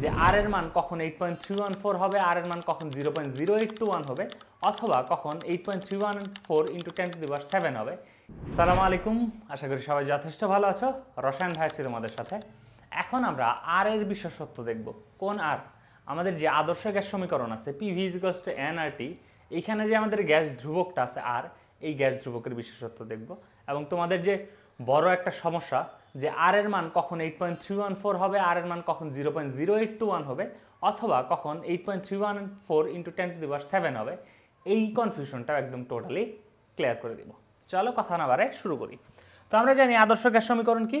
যে আর এর মান কখন eight point three one four হবে আর এর মান কখন zero point zero eight two one হবে, অথবা কখন eight point three one four into ten to the power seven হবে। সালাম আলাইকুম, আশা করি সবাই যথেষ্ট ভালো আছো। রসায়ন ভাই আছি তোমাদের সাথে। এখন আমরা আর এর বিশেষত্ব দেখব। কোন আর আমাদের যে আদর্শ গ্যাস সমীকরণ আছে P V equals to n R T এইখানে যে আমাদের গ্যাস ধ্রুবকটা আছে আর এই গ্যাস ধ্রুবকের বিশেষত্ব দেখব। এবং তোমাদের যে বড় একটা সমস্যা যে আর এর মান কখন eight point three one four হবে আর এর মান কখন zero point zero eight two one হবে, অথবা কখন eight point three one four into ten to the power seven হবে, এই কনফিউশনটা একদম টোটালি ক্লিয়ার করে দিব। চলো কথা না বারে শুরু করি। তো আমরা জানি আদর্শ গ্যাস সমীকরণ কি?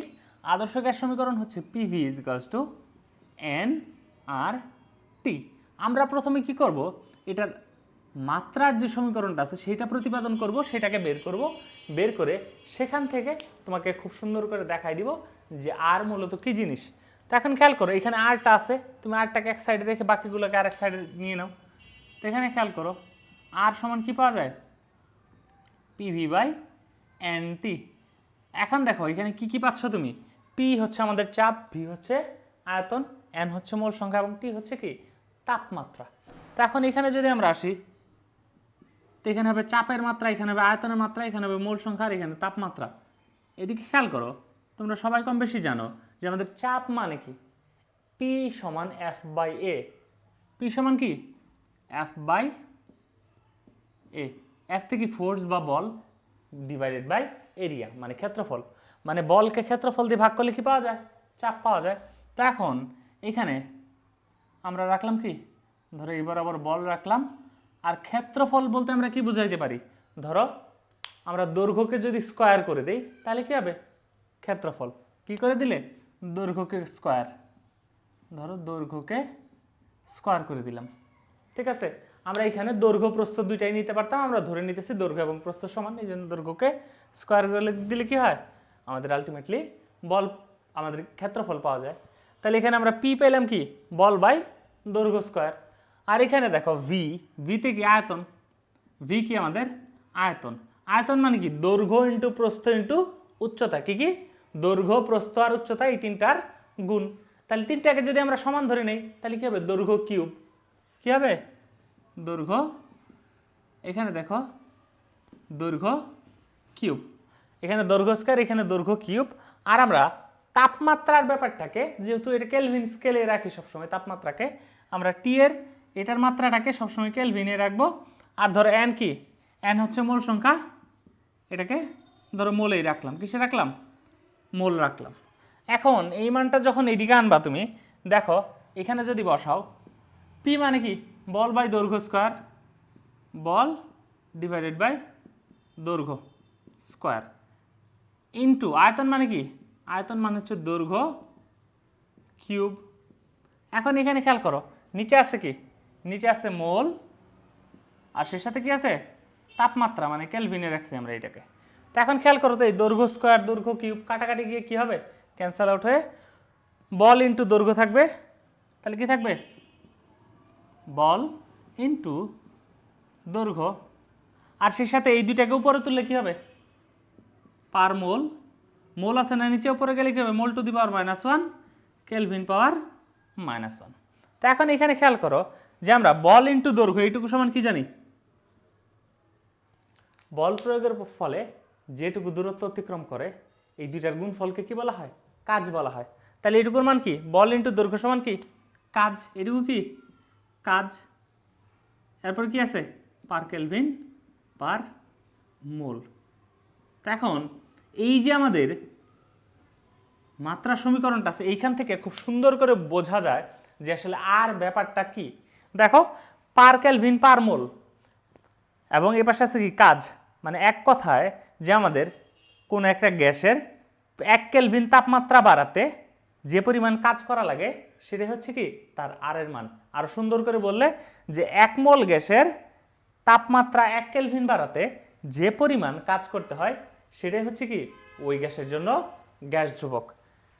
আদর্শ গ্যাস সমীকরণ হচ্ছে P V is equals to n R T আমরা প্রথমে কি করব? এটার মাত্রার যে সমীকরণটা আছে, সেটা প্রতিপাদন করব, সেটাকে বের করব বের করে সেখান থেকে তোমাকে খুব সুন্দর করে দেখাই দিব যে আর মূলত কি জিনিস। তো এখন খেয়াল করো, এখানে আরটা আছে, তুমি আরটাকে এক সাইডে রেখে বাকিগুলোকে আর এক সাইডে নিয়ে নাও। তো এখানে খেয়াল করো, আর সমান কি পাওয়া যায়? পিভি বাই এন টি এখন দেখো, এখানে কি কি পাচ্ছ তুমি? পি হচ্ছে আমাদের চাপ ভি হচ্ছে আয়তন এন হচ্ছে মোল সংখ্যা এবং টি হচ্ছে কি? তাপমাত্রা। তো এখন এখানে যদি আমরা আসি তো এখানে হবে চাপের মাত্রা, এখানে হবে আয়তনের মাত্রা, এখানে হবে মোল সংখ্যা এখানে তাপমাত্রা। এদিকে খেয়াল করো, তোমরা সবাই কম বেশি জানো যে আমাদের চাপ মানে কি? পি সমান এফ বাই এ পি সমান কি? এফ বাই এ এফ থেকে ফোর্স বা বল ডিভাইডেড বাই এরিয়া মানে ক্ষেত্রফল। মানে বলকে ক্ষেত্রফল দিয়ে ভাগ করলে কি পাওয়া যায়? চাপ পাওয়া যায়। তো এখন এখানে আমরা রাখলাম কি? ধরো এই বরাবর বল রাখলাম। আর ক্ষেত্রফল বলতে আমরা কি বুঝাইতে পারি? ধরো, আমরা দৈর্ঘ্যকে যদি স্কোয়ার করে দিই, তাহলে কি হবে? ক্ষেত্রফল। কি করে দিলে? দৈর্ঘ্যকে স্কোয়ার ধরো, দৈর্ঘ্যকে স্কোয়ার করে দিলাম। ঠিক আছে? আমরা এখানে দৈর্ঘ্য প্রস্থ দুইটাই নিতে পারতাম, আমরা ধরে নিতেছি দৈর্ঘ্য এবং প্রস্থ সমান, এই জন্য দৈর্ঘ্যকে স্কোয়ার করে দিলে কি হয়? আমাদের আলটিমেটলি বল, আমাদের ক্ষেত্রফল পাওয়া যায়। তাহলে এখানে আমরা পি পেলাম কি? বল বাই দৈর্ঘ্য স্কোয়ার আর এখানে দেখো ভি ভিতে কি আয়তন ভি কি আমাদের? আয়তন। আয়তন মানে কি? দৈর্ঘ্য ইন্টু প্রস্থ ইন্টু উচ্চতা। কি কি? দৈর্ঘ্য, প্রস্থ আর উচ্চতা এই তিনটার গুণ। তাহলে তিনটাকে যদি আমরা সমান ধরে নেই, তাহলে কি হবে? দৈর্ঘ্য কিউব কি হবে? দৈর্ঘ্য। এখানে দেখো, দৈর্ঘ্য কিউব এখানে দৈর্ঘ্য স্কয়ার এখানে দৈর্ঘ্য কিউব আর আমরা তাপমাত্রার ব্যাপারটাকে, যেহেতু এটা কেলভিন স্কেলে রাখি সবসময়, তাপমাত্রাকে, আমরা টি এর এটার মাত্রাটাকে সবসময় কেলভিনে রাখব। আর ধরো এন কি? এন হচ্ছে মূল সংখ্যা। এটাকে ধরো মোলেই রাখলাম। কিসে রাখলাম? মোল রাখলাম। এখন এই মানটা যখন এদিকে আনবা তুমি, দেখো, এখানে যদি বসাও পি মানে কি? বল বাই দৈর্ঘ্য স্কোয়ার। বল ডিভাইডেড বাই দৈর্ঘ্য স্কোয়ার। ইন্টু আয়তন মানে কি? আয়তন মানে হচ্ছে দৈর্ঘ্য কিউব। এখন এখানে খেয়াল করো, নিচে আছে কি? নিচে আছে মোল, আর সে সাথে কি আছে? তাপমাত্রা মানে কেলভিনে রাখছি আমরা এটাকে। তো এখন খেয়াল করো তো, এই দৈর্ঘ্য স্কোয়ার দৈর্ঘ্য কিউব কাটাকাটি গিয়ে কি হবে? ক্যান্সেল আউট হয়ে বল ইন্টু দৈর্ঘ্য থাকবে। তাহলে কি থাকবে? বল ইন্টু দৈর্ঘ্য। আর সেই সাথে এই দুইটাকে উপরে তুললে কি হবে? পার মোল মোল আছে না নিচে, উপরে গেলে কি হবে? Mole to the power minus one kelvin power minus one তো এখন এখানে খেয়াল করো যে আমরা বল ইন্টু দৈর্ঘ্য, এইটুকু সমান কি জানি? বল প্রয়োগের ফলে যেটুকু দূরত্ব অতিক্রম করে, এই দুইটার গুণফলকে কি বলা হয়? কাজ বলা হয়। তাহলে এটুকুর মান কি? বল ইন্টু দৈর্ঘ্য সমান কি? কাজ। এটুকু কি? কাজ। এরপর কি আছে? Per kelvin, per mole. তো এখন, এই যে আমাদের মাত্রা সমীকরণটা আছে, এইখান থেকে খুব সুন্দর করে বোঝা যায় যে আসলে আর ব্যাপারটা কি? দেখো, পার কেলভিন পার মোল। এবং এ পাশে আছে কি? কাজ। মানে এক কথায় যে আমাদের কোনো একটা গ্যাসের এক কেলভিন তাপমাত্রা বাড়াতে যে পরিমাণ কাজ করা লাগে সেটা হচ্ছে কি? তার আর এর মান। আরও সুন্দর করে বললে যে এক মোল গ্যাসের তাপমাত্রা এক কেলভিন বাড়াতে যে পরিমাণ কাজ করতে হয়, সেটাই হচ্ছে কি? ওই গ্যাসের জন্য গ্যাস ধ্রুবক।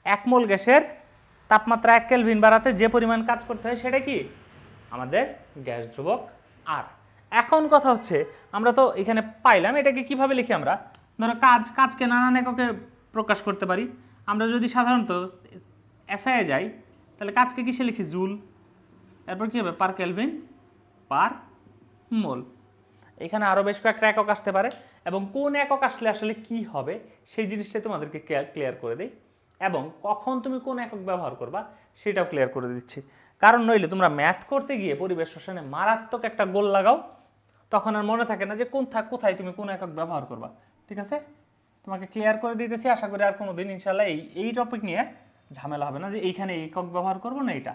এক মোল গ্যাসের তাপমাত্রা এক কেলভিন বাড়াতে যে পরিমাণ কাজ করতে হয় সেটা কি? আমাদের গ্যাস ধ্রুবক আর এখন কথা হচ্ছে, আমরা তো এখানে পাইলাম, এটাকে কীভাবে লিখি আমরা? ধরো কাজ, কাজকে নানান এককে প্রকাশ করতে পারি। আমরা যদি সাধারণত এসআইয়ে যাই, তাহলে কাজকে কিসে লিখি? জুল। এরপর কী হবে? Per kelvin, per mole. এখানে আরও বেশ কয়েকটা একক আসতে পারে, এবং কোন একক আসলে আসলে কি হবে, সেই জিনিসটাই তোমাদেরকে ক্লিয়ার করে দেই। এবং কখন তুমি কোন একক ব্যবহার করবা, সেটাও ক্লিয়ার করে দিচ্ছি। কারণ নইলে তোমরা ম্যাথ করতে গিয়ে পরিবেশ শোষণে মারাত্মক একটা গোল লাগাও, তখন আর মনে থাকে না যে কোন থাক কোথায় তুমি কোন একক ব্যবহার করবা। ঠিক আছে? তোমাকে ক্লিয়ার করে দিতেছি, আশা করি আর কোনো দিন ইনশাল্লাহ এই এই টপিক নিয়ে ঝামেলা হবে না যে এইখানে এই একক ব্যবহার করব না এটা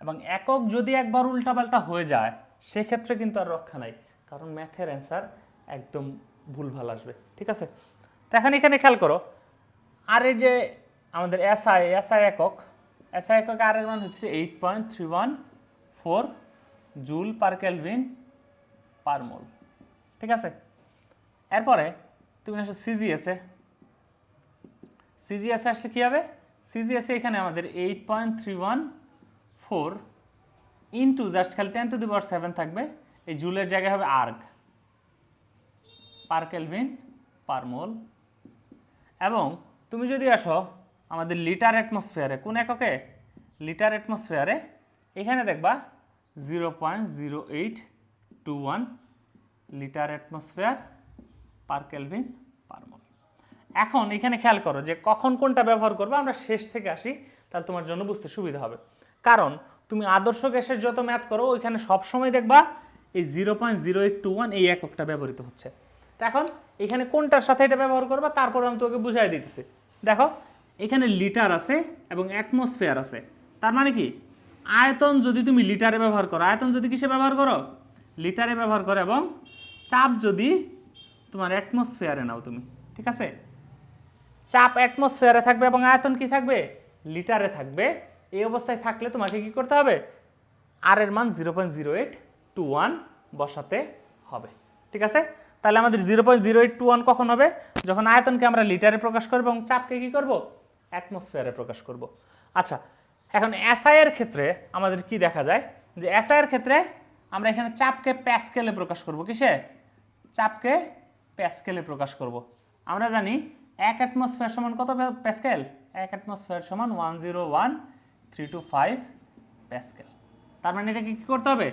এবং একক যদি একবার উল্টাপাল্টা হয়ে যায়, সেক্ষেত্রে কিন্তু আর রক্ষা নাই, কারণ ম্যাথের অ্যান্সার একদম ভুলভাল আসবে। ঠিক আছে? তো এখন এখানে খেয়াল করো, আর এই যে আমাদের এসআই এসআই একক এসআই একক আর এর মান হচ্ছে eight point three one four joule per kelvin per mole ঠিক আছে এরপরে তুমি আসো সিজিএসে সিজিএসে আসলে কী হবে সিজিএসে এখানে আমাদের eight point three one four into just খালি ten to the power seven থাকবে এই জুলের জায়গায় হবে আর্গ পার কেলভিন পার মোল এবং তুমি যদি আসো আমাদের লিটার অ্যাটমসফিয়ারে, কোন এককে? লিটার অ্যাটমসফিয়ারে, এখানে দেখবা zero point zero eight two one litre atmosphere per kelvin per mole. এখন এখানে খেয়াল করো যে কখন কোনটা ব্যবহার করবে, আমরা শেষ থেকে আসি, তাহলে তোমার জন্য বুঝতে সুবিধা হবে। কারণ তুমি আদর্শ গ্যাসের যত ম্যাথ করো, ওইখানে সবসময় দেখবা এই zero point zero eight two one এই এককটা ব্যবহৃত হচ্ছে। তো এখন এখানে কোনটার সাথে এটা ব্যবহার করবা, তারপরে আমি তোকে বুঝাই দিতেছি। দেখো এখানে লিটার আছে এবং অ্যাটমসফিয়ার আছে। তার মানে কি? আয়তন যদি তুমি লিটারে ব্যবহার করো, আয়তন যদি কিসে ব্যবহার করো? লিটারে ব্যবহার করো এবং চাপ যদি তোমার অ্যাটমসফিয়ারে নাও তুমি, ঠিক আছে? চাপ অ্যাটমসফিয়ারে থাকবে এবং আয়তন কি থাকবে? লিটারে থাকবে। এই অবস্থায় থাকলে তোমাকে কি করতে হবে? আর এর মান zero point zero eight two one বসাতে হবে, ঠিক আছে? তাহলে আমাদের zero point zero eight two one কখন হবে? যখন আয়তনকে আমরা লিটারে প্রকাশ করব এবং চাপকে কি করব? অ্যাটমসফিয়ারে প্রকাশ করব। আচ্ছা এখন এসআই এর ক্ষেত্রে আমাদের কি দেখা যায়? যে এসআই এর ক্ষেত্রে আমরা এখানে চাপকে প্যাসকেলে প্রকাশ করব। কিসে? চাপকে প্যাসকেলে প্রকাশ করব। আমরা জানি এক অ্যাটমসফিয়ার সমান কত প্যাসকেল? এক অ্যাটমসফিয়ার সমান one zero one three two five pascal. তার মানে এটাকে কী করতে হবে?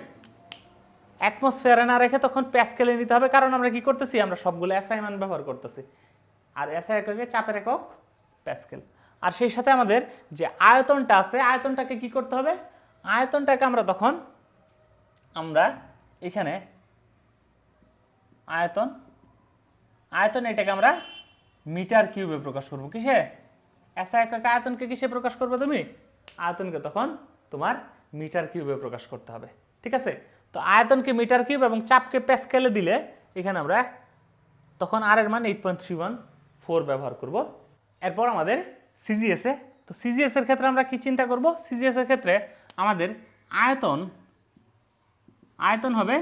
অ্যাটমসফিয়ারে না রেখে তখন প্যাসকেলে নিতে হবে। কারণ আমরা কি করতেছি? আমরা সবগুলো মান ব্যবহার করতেছি। আর এসআই এককে চাপের একক প্যাসকেল। আর সেই সাথে আমাদের যে আয়তনটা আছে, আয়তনটাকে কি করতে হবে? আয়তনটাকে আমরা তখন, আমরা এখানে আয়তন আয়তন এটাকে আমরা মিটার কিউবে প্রকাশ করব কিসে? এসআই একক আয়তনকে কিসে প্রকাশ করবে তুমি? আয়তনকে তখন তোমার মিটার কিউবে প্রকাশ করতে হবে, ঠিক আছে? তো আয়তনকে মিটার কিউব এবং চাপকে প্যাসকেলে দিলে এখানে আমরা তখন আর এর মান eight point three one four ব্যবহার করব। এরপর আমাদের সিজিএসে তো সিজিএস এর ক্ষেত্রে আমরা কি চিন্তা করব? সিজিএস এর ক্ষেত্রে আমাদের আয়তন আয়তন হবে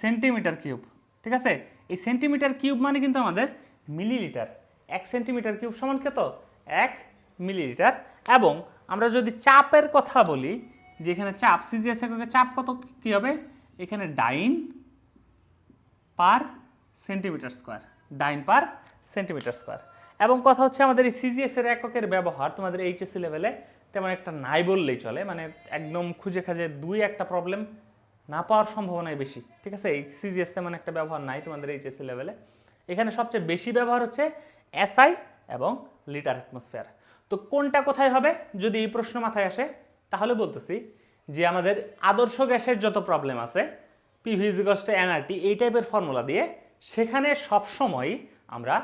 সেন্টিমিটার কিউব, ঠিক আছে? এই সেন্টিমিটার কিউব মানে কিন্তু আমাদের মিলিলিটার। এক সেন্টিমিটার কিউব সমান কত? এক মিলিলিটার। এবং আমরা যদি চাপের কথা বলি যে এখানে চাপ সিজিএস এককে চাপ কত? কী হবে? এখানে dyne per centimetre square, dyne per centimetre square. এবং কথা হচ্ছে আমাদের এই সিজিএস এর এককের ব্যবহার, তোমাদের এইচএসসি লেভেলে তেমন একটা নাই বললেই চলে মানে একদম খুঁজে খাজে দুই একটা প্রবলেম না পাওয়ার সম্ভাবনাই বেশি, ঠিক আছে? এই সিজিএস তেমন একটা ব্যবহার নাই তোমাদের এইচএসসি লেভেলে এখানে সবচেয়ে বেশি ব্যবহার হচ্ছে এসআই এবং লিটার অ্যাটমসফিয়ার তো কোনটা কোথায় হবে, যদি এই প্রশ্ন মাথায় আসে, তাহলে বলতেছি যে আমাদের আদর্শ গ্যাসের যত প্রবলেম আছে পিভিজিগস্ট এনআরটি এই টাইপের ফর্মুলা দিয়ে সেখানে সবসময় আমরা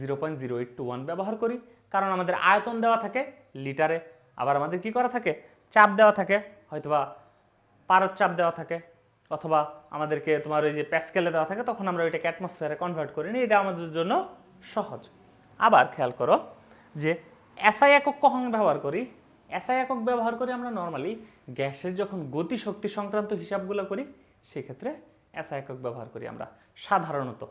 zero point zero eight two one ব্যবহার করি। কারণ আমাদের আয়তন দেওয়া থাকে লিটারে। আবার আমাদের কি করা থাকে? চাপ দেওয়া থাকে। হয়তোবা পারদ চাপ দেওয়া থাকে। অথবা আমাদেরকে তোমার ওই যে প্যাসকেলে দেওয়া থাকে, তখন আমরা ওইটাকে অ্যাটমসফিয়ারে কনভার্ট করি নিই। এটা আমাদের জন্য সহজ। আবার খেয়াল করো যে এসআই একক কখন ব্যবহার করি? এসআই একক ব্যবহার করি আমরা নর্মালি গ্যাসের যখন গতি শক্তি সংক্রান্ত হিসাবগুলো করি, সেক্ষেত্রে এসআই একক ব্যবহার করি আমরা সাধারণত।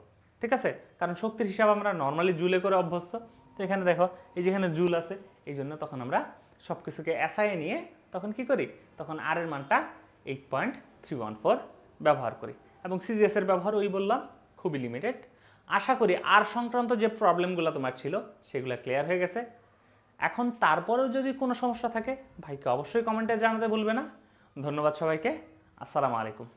ঠিক আছে? কারণ শক্তির হিসাব আমরা নর্মালি জুলে করে অভ্যস্ত। তো এখানে দেখো, এই যেখানে জুল আছে, এই জন্য তখন আমরা সব কিছুকে এসআই নিয়ে তখন কি করি? তখন আর এর মানটা eight point three one four ব্যবহার করি। এবং সিজিএস এর ব্যবহার ওই বললাম, খুবই লিমিটেড আশা করি আর সংক্রান্ত যে প্রবলেমগুলো তোমার ছিল, সেগুলো ক্লিয়ার হয়ে গেছে। এখন তারপরেও যদি কোনো সমস্যা থাকে, ভাইকে অবশ্যই কমেন্টে জানাতে ভুলবে না। ধন্যবাদ সবাইকে। আসসালামু আলাইকুম।